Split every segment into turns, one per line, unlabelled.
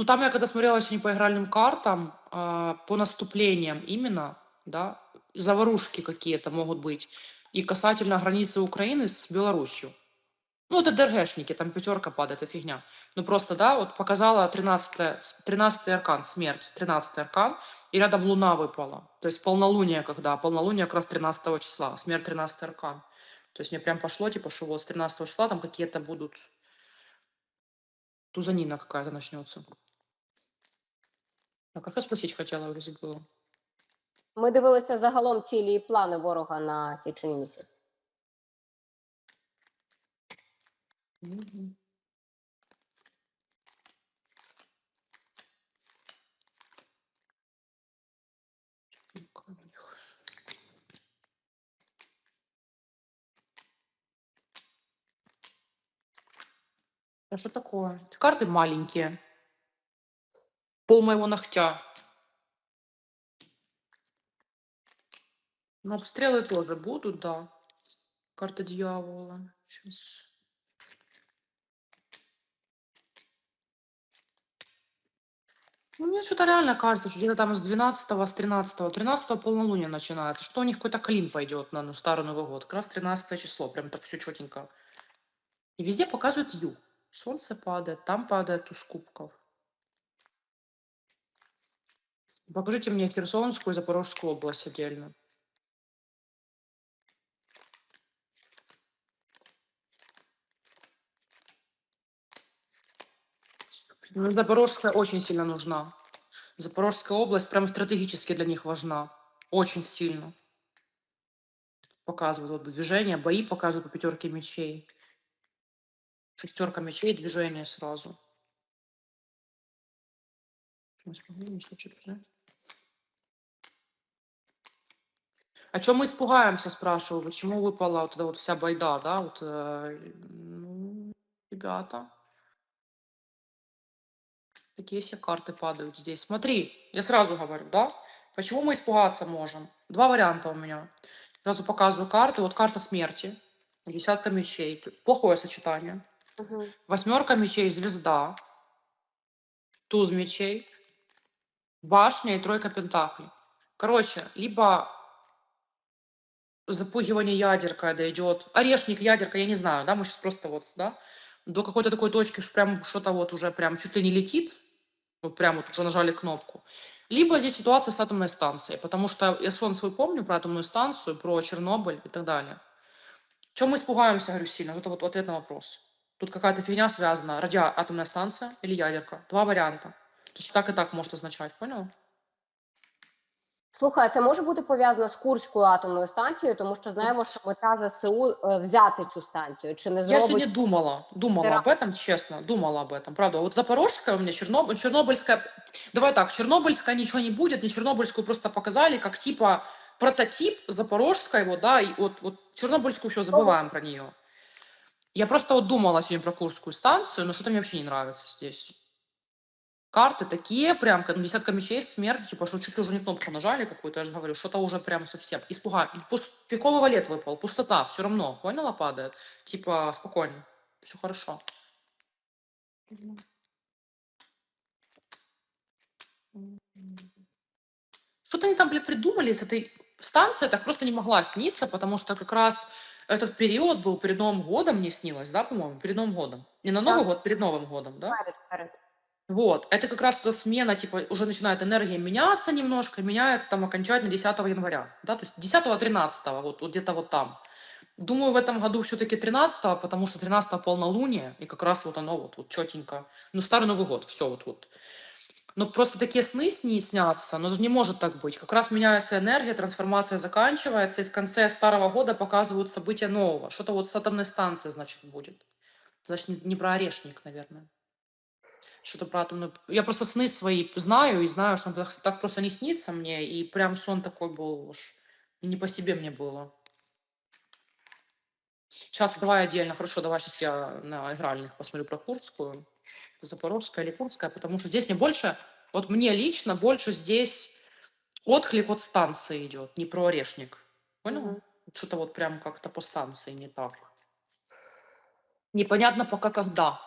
Ну, там я когда смотрела сегодня по игральным картам, а, по наступлениям именно, да, заварушки какие-то могут быть. И касательно границы Украины с Беларусью. Ну, это ДРГшники, там пятерка падает, это фигня. Ну, просто, да, вот показала 13, 13 аркан, смерть, 13 аркан, и рядом луна выпала. То есть полнолуние когда, полнолуние как раз 13 числа, смерть 13 аркан. То есть мне прям пошло, типа, что вот с 13 числа там какие-то будут... Тузанина какая-то начнется. Так, а що спросить хотіла, я вже забула.
Ми дивилися загалом цілі і плани ворога на січень місяць.
Мгм. Ну-ка у них. А что такое? Карты маленькие. Пол моего ногтя. Но обстрелы тоже будут, да. Карта дьявола. Сейчас. Ну, мне что-то реально кажется, что где-то там с 12 с 13 13 полнолуния начинается. Что у них какой-то клин пойдет на ну, Старый Новый год. Как раз 13 число. Прям так все четенько. И везде показывают юг. Солнце падает, там падает туз кубков. Покажите мне Херсонскую и Запорожскую область отдельно. Запорожская очень сильно нужна. Запорожская область прям стратегически для них важна. Очень сильно. Показывают вот движение, бои показывают по пятерке мечей. Шестерка мечей, движение сразу. Сейчас поговорим, если О чем мы испугаемся, спрашиваю, почему выпала вот эта вот вся байда, да, вот, э, ну, ребята. Такие все карты падают здесь. Смотри, я сразу говорю, да, почему мы испугаться можем? Два варианта у меня. Сразу показываю карты. Вот карта смерти, десятка мечей, плохое сочетание.
Угу.
Восьмерка мечей, звезда, туз мечей, башня и тройка пентаклей. Короче, либо запугивание ядерка идет, орешник, ядерка, я не знаю, да, мы сейчас просто вот, да, до какой-то такой точки, что прям что-то вот уже прям чуть ли не летит, вот прям вот уже нажали кнопку. Либо здесь ситуация с атомной станцией, потому что я сон свой помню про атомную станцию, про Чернобыль и так далее. Чем мы испугаемся, говорю, сильно? Это вот ответ на вопрос. Тут какая-то фигня связана. Радиа атомная станция или ядерка. Два варианта. То есть так и так может означать, понял?
Слухай, а це може бути пов'язано з Курською атомною станцією, тому що знаємо, що мета ЗСУ е, взяти цю станцію. Чи не
Я
зробить
сегодня думала, думала об
Теракт.
этом, честно, думала об этом, правда. Вот Запорожская у меня, Чернобыль, Чернобыльская, давай так, Чернобыльская ничего не будет, мне Чернобыльскую просто показали как типа прототип Запорожской, вот, да, и вот, вот Чернобыльскую все забываем про нее. Я просто вот думала сегодня про Курскую станцию, но что-то мне вообще не нравится здесь. Карты такие, прям, ну, десятка мечей, смерть, типа, что чуть ли уже не кнопку нажали какую-то, я же говорю, что-то уже прям совсем. Испуга. Пус- Пиковый валет выпал, пустота, все равно, поняла, падает. Типа, спокойно, все хорошо. Что-то они там, бля, придумали с этой станцией, так просто не могла сниться, потому что как раз этот период был перед Новым годом, мне снилось, да, по-моему, перед Новым годом. Не на Новый
Так.
год, перед Новым годом, да?
перед, перед?
Вот, это как раз эта смена, типа, уже начинает энергия меняться немножко, меняется там окончательно 10 января, да, то есть 10-13, вот, вот где-то вот там. Думаю, в этом году все-таки 13 потому что 13 полнолуние, и как раз вот оно вот, вот четенько. Ну, Старый Новый год, все вот вот. Но просто такие сны с ней снятся, но же не может так быть. Как раз меняется энергия, трансформация заканчивается, и в конце старого года показывают события нового. Что-то вот с атомной станции, значит, будет. Значит, не, не про орешник, наверное. Что-то про атомную... Я просто сны свои знаю и знаю, что так, так просто не снится мне, и прям сон такой был уж не по себе мне было. Сейчас давай отдельно, хорошо, давай сейчас я на игральных посмотрю про Курскую, Запорожская или Курская, потому что здесь мне больше, вот мне лично больше здесь отклик от станции идет, не про орешник. Понял?
Мгм.
Что-то вот прям как-то по станции не так. Непонятно пока когда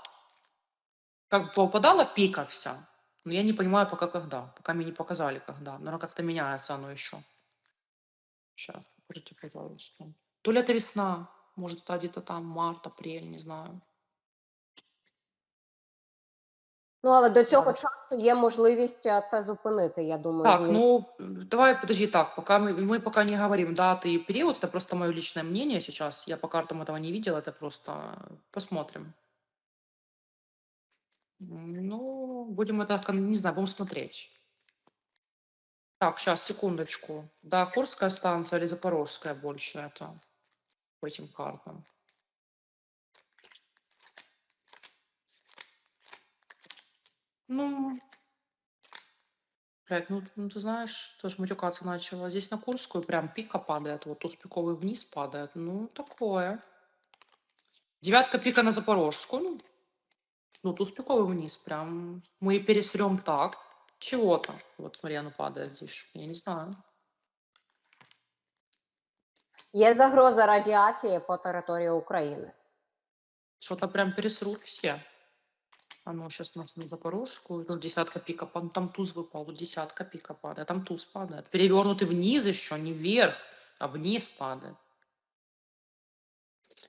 Как попадала пика вся. Но я не понимаю пока когда. Пока мне не показали когда. Наверное, как-то меняется оно еще. Сейчас, покажите, пожалуйста. То ли это весна, может, это где-то там март, апрель, не знаю.
Ну, але до цього
Ладно.
часу є можливість е, це зупинити, я думаю.
Так,
змін-
ну, м, давай, подожди, так, пока мы, мы пока не говорим даты и период, это просто мое личное мнение сейчас, я по картам этого не видела, это просто посмотрим. Ну, будем это, не знаю, будем смотреть. Так, сейчас, секундочку. Да, Курская станция или Запорожская больше это по этим картам? Ну, блядь, ну, ну ты знаешь, тоже матюкаться начала. Здесь на Курскую прям пика падает, вот туз пиковый вниз падает. Ну, такое. Девятка пика на Запорожскую. Ну, ну туз пиковый вниз прям. Мы пересрем так. Чего-то. Вот смотри, оно падает здесь. Я не знаю.
Є загроза радіації по території України.
Что-то прям пересрут все. А ну, сейчас у нас на Запорожскую. Тут десятка пика. пад- Там туз выпал. Тут десятка пика падает. Там туз падает. Перевернутый вниз еще, не вверх, а вниз падает.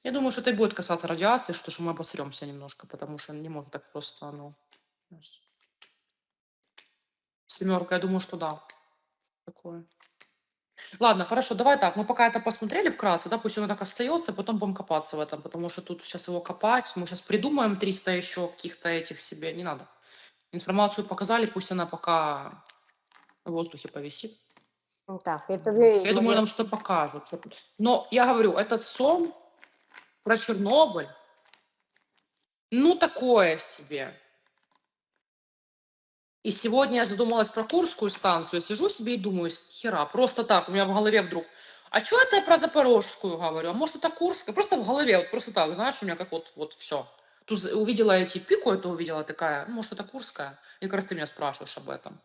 Я думаю, что это и будет касаться радиации, что, что мы обосремся немножко, потому что не может так просто, ну... Семерка, я думаю, что да. Такое. Ладно, хорошо, давай так. Мы пока это посмотрели вкратце, да, пусть оно так остается, потом будем копаться в этом, потому что тут сейчас его копать, мы сейчас придумаем 300 еще каких-то этих себе, не надо. Информацию показали, пусть она пока в воздухе повисит.
Ну, Так, і тобі
Я думаю, нам что покажут. Но я говорю, этот сон про Чернобыль, ну такое себе. И сегодня я задумалась про Курскую станцию, сижу себе и думаю, хера, просто так, у меня в голове вдруг, а что это я про Запорожскую говорю, а может это Курская, просто в голове, вот просто так, знаешь, у меня как вот, вот все. Тут увидела эти пику, это увидела такая, ну, может это Курская, и как раз ты меня спрашиваешь об этом.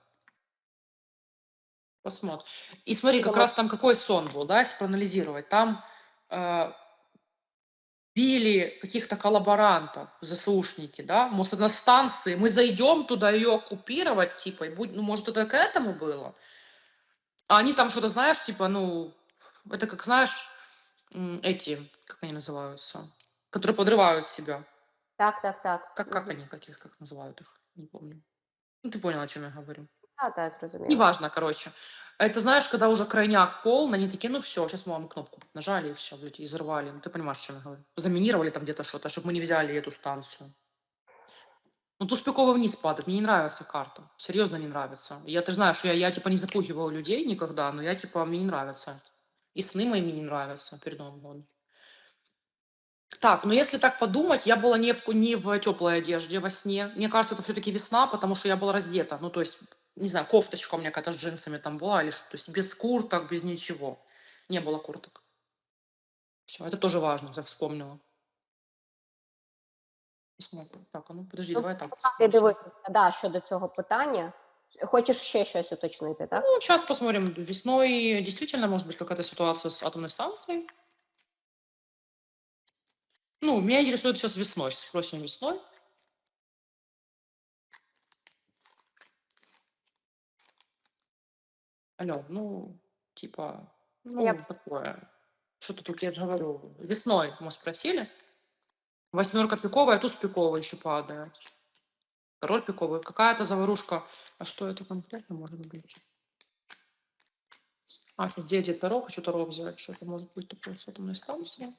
Посмотрим. И смотри, как раз там какой сон был, да, если проанализировать. Там э, били каких-то коллаборантов, заслушники, да, может, на станции, мы зайдем туда ее оккупировать, типа, и будь, ну, может, это к этому было. А они там что-то, знаешь, типа, ну, это как, знаешь, эти, как они называются, которые подрывают себя.
Так, так, так.
Как, как они, как, их, как называют их, не помню. Ну, ты понял, о чем я говорю.
Та, та, зрозуміло.
Неважно, короче. Это знаешь, когда уже крайняк полный, они такие, ну все, сейчас мы вам кнопку нажали и все, блядь, и взорвали. Ну ты понимаешь, о чем я говорю. Заминировали там где-то что-то, чтобы мы не взяли эту станцию. Ну тут спеково вниз падает, мне не нравится карта. Серьезно не нравится. Я, ты знаешь, я, я типа не запугиваю людей никогда, но я типа, мне не нравится. И сны мои мне не нравятся перед Новым годом. Так, ну если так подумать, я была не в, не в теплой одежде во сне. Мне кажется, это все-таки весна, потому что я была раздета. Ну, то есть, не знаю, кофточка у меня какая-то с джинсами там была, или что. То есть без курток, без ничего. Не было курток. Все, это тоже важно, я вспомнила. Так, а ну подожди,
Ну,
давай так.
Дивитися, да, щодо цього питання. Хочеш ще щось уточнити, так?
Ну, сейчас посмотрим. Весной действительно может быть какая-то ситуация с атомной станцией. Ну, меня интересует сейчас весной. Сейчас спросим весной. Алло, ну, типа, ну,
Я-
такое. Что-то тут, я же говорю, весной мы спросили. Восьмерка пиковая, туз пиковый еще падает. Король пиковый. Какая-то заварушка. А что это конкретно может быть? А, сейчас где Таро? Хочу Таро взять. Что это может быть такое с атомной станцией?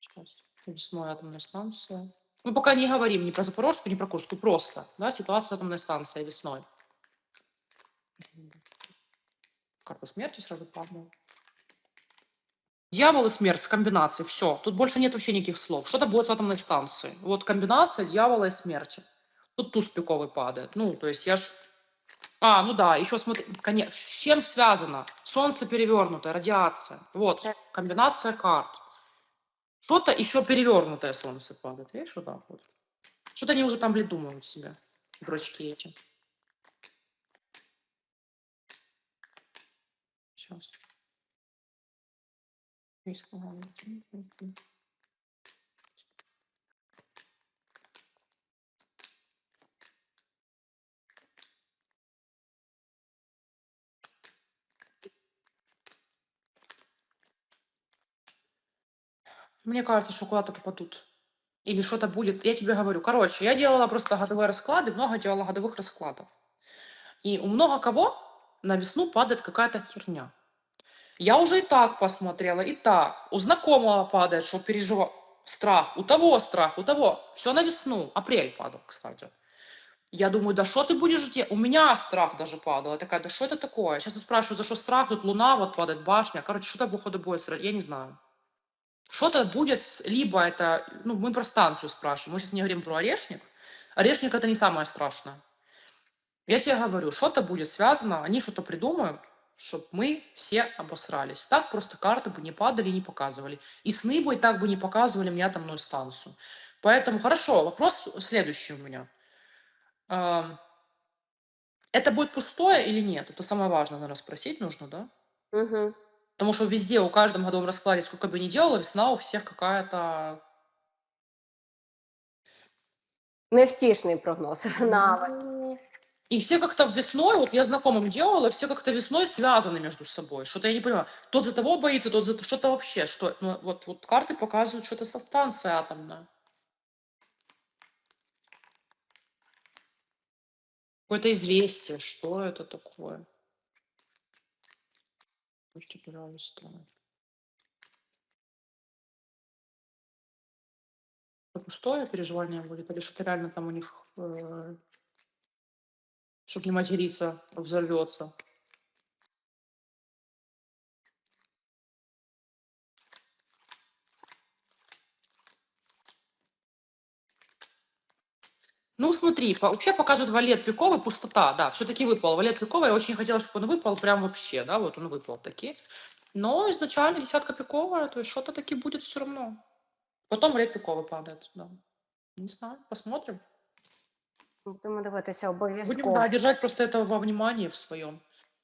Сейчас. Весной атомная станция. Мы пока не говорим ни про Запорожскую, ни про Курскую. Просто, да, ситуация атомной станции весной. Карта смерти сразу падает. Дьявол и смерть в комбинации. Все. Тут больше нет вообще никаких слов. Что-то будет с атомной станцией. Вот комбинация дьявола и смерти. Тут туз пиковый падает. Ну, то есть я ж... А, ну да, еще смотри, конечно, с чем связано? Солнце перевернутое, радиация. Вот, комбинация карт. Что-то еще перевернутое солнце падает. Видишь, вот так вот. Что-то они уже там придумывают себе, дурачки эти. сейчас. Мне кажется, что куда-то попадут. Или что-то будет. Я тебе говорю. Короче, я делала просто годовые расклады, много делала годовых раскладов. И у много кого на весну падает какая-то херня. Я уже и так посмотрела, и так. У знакомого падает, что переживал. Страх. У того страх, у того. Все на весну. Апрель падал, кстати. Я думаю, да что ты будешь делать? У меня страх даже падал. Я такая, да что это такое? Сейчас я спрашиваю, за что страх? Тут луна вот падает, башня. Короче, что-то походу будет. Я не знаю. Что-то будет, либо это, ну, мы про станцию спрашиваем, мы сейчас не говорим про орешник. Орешник это не самое страшное. Я тебе говорю, что-то будет связано, они что-то придумают, чтобы мы все обосрались. Так просто карты бы не падали, не показывали. И сны бы и так бы не показывали мне атомную станцию. Поэтому хорошо, вопрос следующий у меня. Ам, Это будет пустое или нет? Это самое важное, наверное, спросить нужно, да?
Угу.
Потому что везде, у каждом годовом раскладе, сколько бы ни делала, весна у всех какая-то...
Невтішний прогноз на вас.
И все как-то весной, вот я знакомым делала, все как-то весной связаны между собой. Что-то я не понимаю. Тот за того боится, тот за что-то вообще. Что, ну, вот, вот карты показывают, что это со станции атомная. Какое-то известие. Что это такое? Слушайте, пожалуйста. Это пустое переживание будет? Или что-то реально там у них, э, чтобы не материться, взорвется? Ну, смотри, вообще покажет валет пиковый, пустота, да, все-таки выпал. Валет пиковый, я очень хотела, чтобы он выпал прям вообще, да, вот он выпал таки. Но изначально десятка пиковая, то есть что-то таки будет все равно. Потом валет пиковый падает, да. Не знаю, посмотрим.
Будемо дивитися
Будем
обов'язково.
да, держать просто это во внимании в своем.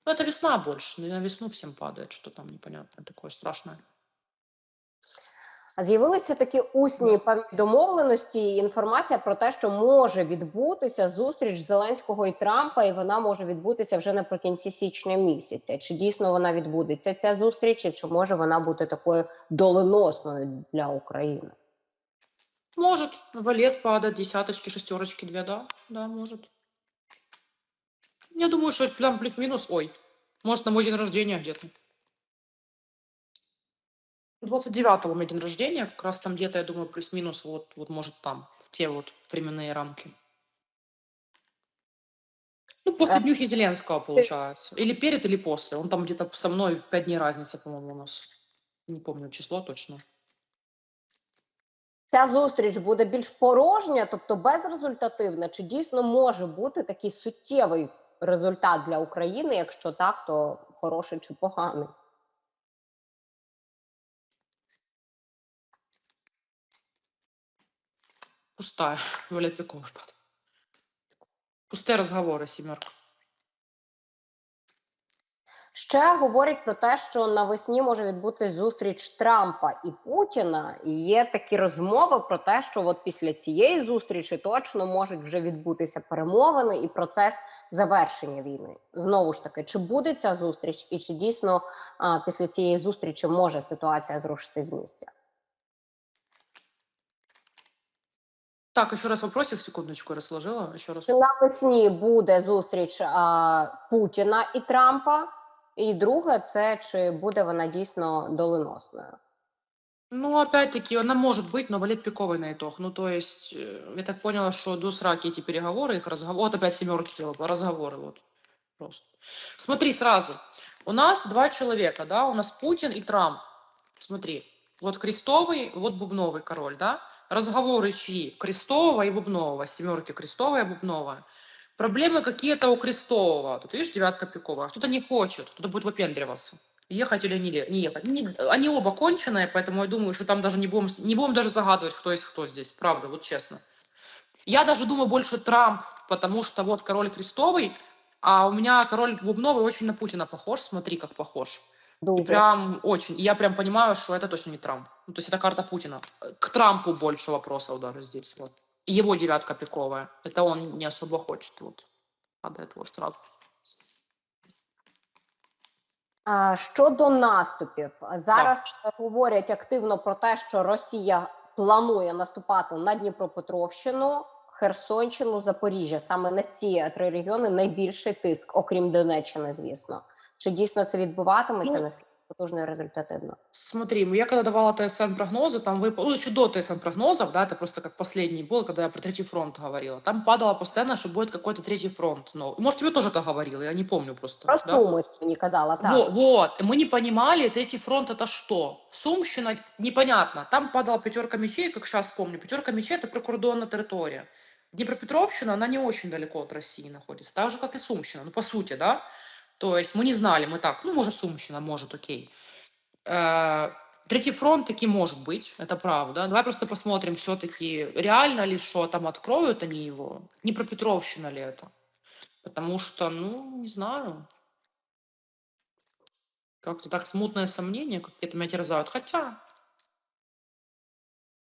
Ну, это весна больше, на весну всем падает, что там непонятное такое страшное.
А З'явилися такі усні певні домовленості, і інформація про те, що може відбутися зустріч Зеленського і Трампа, і вона може відбутися вже наприкінці січня місяця. Чи дійсно вона відбудеться ця зустріч, і чи може вона бути такою доленосною для України?
Может, валет падает, десяточки, шестерочки, две, да, да, может. Я думаю, что прям плюс-минус, ой, может, на мой день рождения где-то. 29-го у меня день рождения, как раз там где-то, я думаю, плюс-минус, вот, вот может там, в те вот временные рамки. Ну, после
А.
днюхи Зеленского, получается. Или перед, или после. Он там где-то со мной 5 дней разница, по-моему, у нас. Не помню число точно.
Ця зустріч буде більш порожня, тобто безрезультативна, чи дійсно може бути такий суттєвий результат для України? Якщо так, то хороший чи поганий?
Пустая. Валет пиковый пад. Пустые разговоры, семерка.
Ще говорять про те, що навесні може відбутись зустріч Трампа і Путіна. І є такі розмови про те, що от після цієї зустрічі точно можуть вже відбутися перемовини і процес завершення війни. Знову ж таки, чи буде ця зустріч, і чи дійсно а, після цієї зустрічі може ситуація зрушити з місця?
Так, еще раз вопросик, секундочку, я разложила. Еще раз.
Навесні буде зустріч а, Путіна і Трампа? І друге, це чи буде вона дійсно доленосною?
Ну, опять-таки, она может быть, но валет пиковый на итог. Ну, то есть, э, я так поняла, что до сраки эти переговоры, их разговор... Вот опять семерки делала, разговоры, вот. Просто. Смотри сразу. У нас два человека, да, у нас Путин и Трамп. Смотри, вот Крестовый, вот Бубновый король, да. Разговоры чьи? Крестового и Бубнового. Семерки Крестовая и Бубновая. Проблемы какие-то у Крестового. Тут, видишь, девятка пиковая. Кто-то не хочет, кто-то будет выпендриваться. Ехать или не, не ехать. Не- они оба конченые, поэтому я думаю, что там даже не будем, не будем даже загадывать, кто есть кто здесь. Правда, вот честно. Я даже думаю больше Трамп, потому что вот король Крестовый, а у меня король Бубновый очень на Путина похож. Смотри, как похож. И
Дуже.
прям очень. И я прям понимаю, что это точно не Трамп. Ну, то есть это карта Путина. К Трампу больше вопросов даже здесь. Вот. Его девятка пиковая. Это он не особо хочет. Вот. Падает вот сразу.
А, Щодо наступів, зараз говорять активно про те, що Росія планує наступати на Дніпропетровщину, Херсонщину, Запоріжжя. Саме на ці три регіони найбільший тиск, окрім Донеччини, звісно. Чи дійсно це відбуватиметься?
Ну,
Наскільки потужно і результативно?
Смотри, я когда давала ТСН прогнозы, там выпало, ну, еще до ТСН прогнозов, да, это просто как последний был, когда я про третий фронт говорила. Там падало постоянно, что будет какой-то третий фронт. Но, может, тебе тоже это говорила, я не помню просто.
Про
да?
Суми мені казала, так.
Во- Вот, мы не понимали, третий фронт это что? Сумщина, непонятно. Там падала пятерка мечей, как сейчас помню. Пятерка мечей это прикордонная территория. Днепропетровщина, она не очень далеко от России находится, так же, как и Сумщина, ну, по сути, да? То есть мы не знали, мы так, ну, может, Сумщина, может, окей. Э, Третий фронт таки может быть, это правда. Давай просто посмотрим все-таки, реально ли, что там откроют они его, Днепропетровщина ли это. Потому что, ну, не знаю, как-то так смутное сомнение какие-то меня терзают. Хотя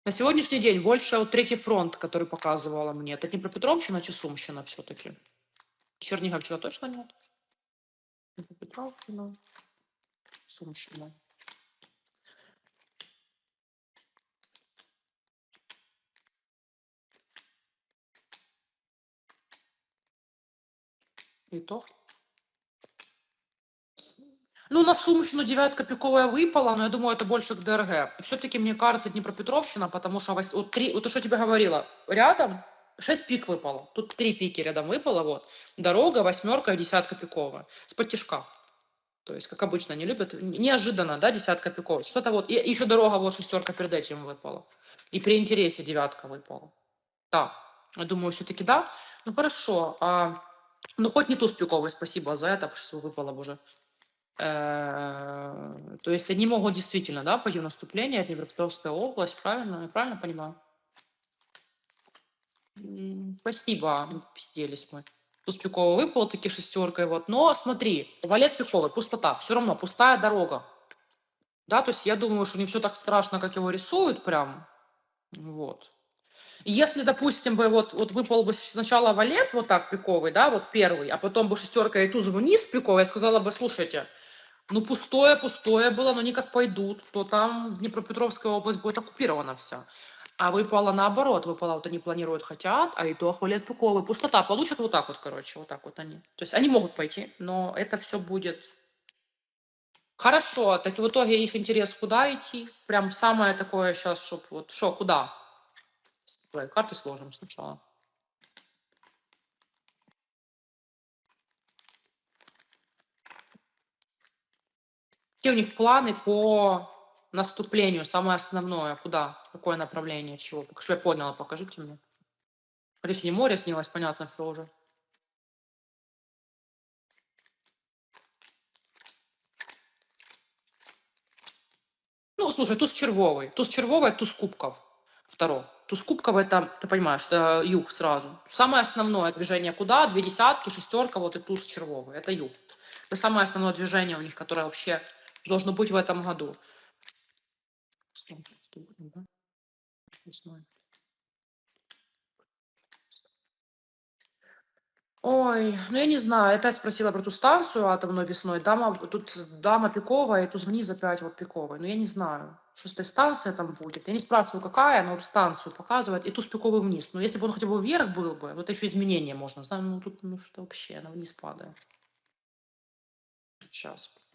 на сегодняшний день больше вот третий фронт, который показывала мне, это Днепропетровщина, чи Сумщина все-таки. Черниговщина точно нет. Днепропетровщина, Сумщина. Итог. Ну, на Сумщину девятка пиковая выпала, но я думаю, это больше к ДРГ. Все-таки, мне кажется, Днепропетровщина, потому что вот, три, вот то, что я тебе говорила, рядом шесть пик выпало. Тут три пики рядом выпало, вот. Дорога, восьмерка десятка пиковая. С подтяжка. То есть, как обычно, они любят. Неожиданно, да, десятка пиков. Что-то вот. И еще дорога, вот шестерка перед этим выпала. И при интересе девятка выпала. Да, я думаю, все-таки да. Ну, хорошо. А, ну, хоть не туз пиковый, спасибо за это, потому что выпало уже. То есть они могут действительно, да, пойти в наступление, это Днепропетровская область, правильно? Я правильно понимаю? Спасибо, пизделись мы. Туз пиковый выпал, таки шестеркой, вот. Но смотри, валет пиковый, пустота, все равно пустая дорога. Да, то есть я думаю, что не все так страшно, как его рисуют прям. Вот. Если, допустим, бы вот, вот выпал бы сначала валет вот так пиковый, да, вот первый, а потом бы шестерка и туз вниз пиковый, я сказала бы, слушайте, ну пустое, пустое было, но они как пойдут, то там Днепропетровская область будет оккупирована вся. А выпало наоборот, выпало, вот они планируют, хотят, а итог валет пиковый, пустота, получат вот так вот, короче, вот так вот они. То есть они могут пойти, но это все будет Хорошо, так в итоге их интерес куда идти? Прям самое такое сейчас, чтобы вот, что, куда? Давай карты сложим сначала. Какие у них планы по наступлению? Самое основное, куда? Какое направление, чего? Чтобы я поняла, покажите мне. Если не море снилось, понятно, все уже. Ну, слушай, туз червовый. Туз червовый, туз кубков. Второй. Туз кубков это, ты понимаешь, это юг сразу. Самое основное движение куда? Две десятки, шестерка, вот и туз червовый. Это юг. Это самое основное движение у них, которое вообще должно быть в этом году. Весной. Ой, ну я не знаю, опять спросила про ту станцию атомную весной. Дама, тут дама пиковая, и туз вниз опять вот пиковая. Но я не знаю, что с этой станция там будет. Я не спрашиваю, какая, но вот станцию показывает, и туз пиковый вниз. Но если бы он хотя бы вверх был бы, вот еще изменения можно. Знаю, ну тут ну что вообще, она вниз падает. Сейчас.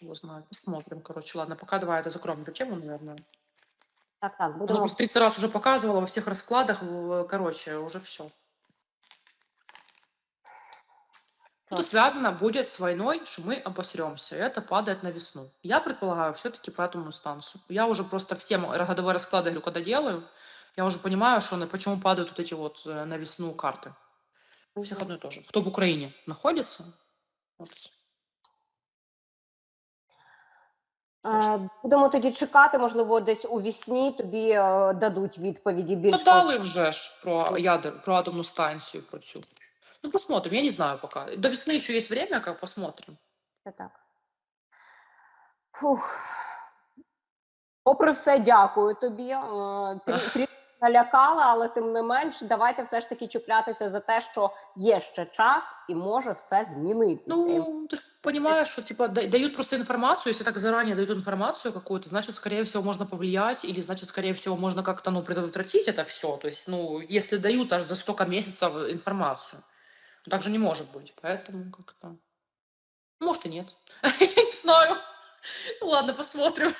Его знает. Посмотрим, короче. Ладно, пока давай это закроем эту тему, наверное.
Так, так,
Она
будемо
просто 300 раз уже показывала во всех раскладах. Короче, уже все. Это связано будет с войной, что мы обосремся, и это падает на весну. Я предполагаю все-таки по атомную станцию. Я уже просто все мо- годовые расклады, говорю, когда делаю, я уже понимаю, что на, почему падают вот эти вот э, на весну карты. У всех одно и то же. Кто в Украине находится, вот.
Будемо тоді чекати, можливо, десь у вісні тобі е, дадуть відповіді більш
Та дали вже ж про ядер, про атомну станцію, про цю. Ну, посмотрим, я не знаю пока. До весны еще есть время, как посмотрим.
Це так. Фух. Попри все, дякую тобі. Е, Трішки налякала, але тим не менш, давайте все ж таки чіплятися за те, що є ще час і може все змінитися. І
Ну, ты же понимаешь, что типа да- дают просто информацию, если так заранее дают информацию какую-то, значит, скорее всего, можно повлиять, или значит, скорее всего, можно как-то, ну, предотвратить это все. То есть, ну, если дают аж за столько месяцев информацию, ну, так же не может быть. Поэтому как-то... Может и нет. Я не знаю. Ну ладно, посмотрим.